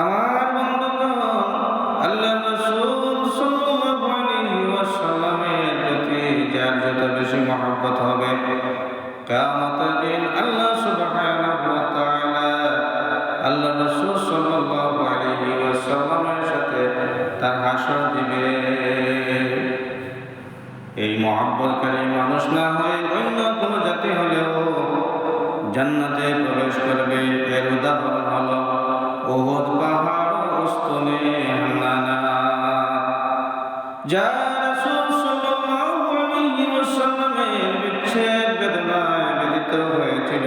আমার বন্ধুগণ আল্লাহ রাসূল সাল্লাল্লাহু আলাইহি ওয়াসাল্লামের প্রতি যার যত বেশি মহব্বত হবে, কিয়ামতের দিন আল্লাহ সুবহানাহু ওয়া তাআলা আল্লাহ রাসূল সাল্লাল্লাহু আলাইহি ওয়াসাল্লামের সাথে তার হাসর দিবে। এই মহব্বতকারী মানুষ না হয়ে অন্য কোনো জাতি হলেও জান্নাতে প্রবেশ করবে, এর উদাহরণ হলো ওহদ যা রাসূল বিচ্ছেদ বেদনায় ব্যতীত হয়েছিল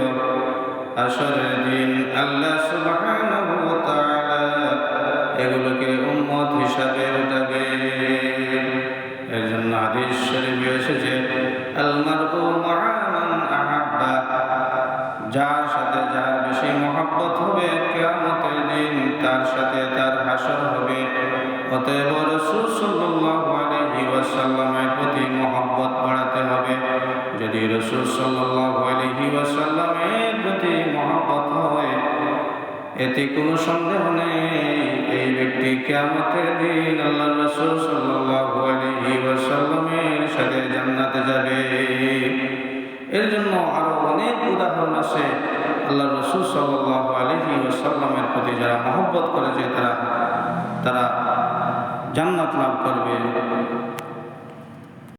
আসরের দিন আল্লাহ সুবহানাহু ওয়া এগুলোকে উম্মত হিসাবে উঠাবে। এর জন্য হাদিস শরীফে এসেছে আল যার সাথে যার বেশি মহব্বত হবে, কিয়ামতের দিন তার সাথে হাসর হবে। অতএব রাসূল সাল্লাল্লাহু আলাইহি ওয়াসাল্লামের প্রতি মহব্বত বাড়াতে হবে। যদি রাসূল সাল্লাল্লাহু আলাইহি ওয়াসাল্লামের প্রতি মহব্বত হয়, এতে কোনো সন্দেহ নেই। এই ব্যক্তি কিয়ামতের দিন আল্লাহ রাসূল সাল্লাল্লাহু আলাইহি ওয়াসাল্লামের সাথে জান্নাতে যাবে। এর জন্য আরও অনেক উদাহরণ আছে। আল্লাহ রসুল সাল্লাল্লাহু আলাইহি ওয়াসাল্লামের প্রতি যারা মহব্বত করেছে, তারা তারা জান্নাত লাভ করবে।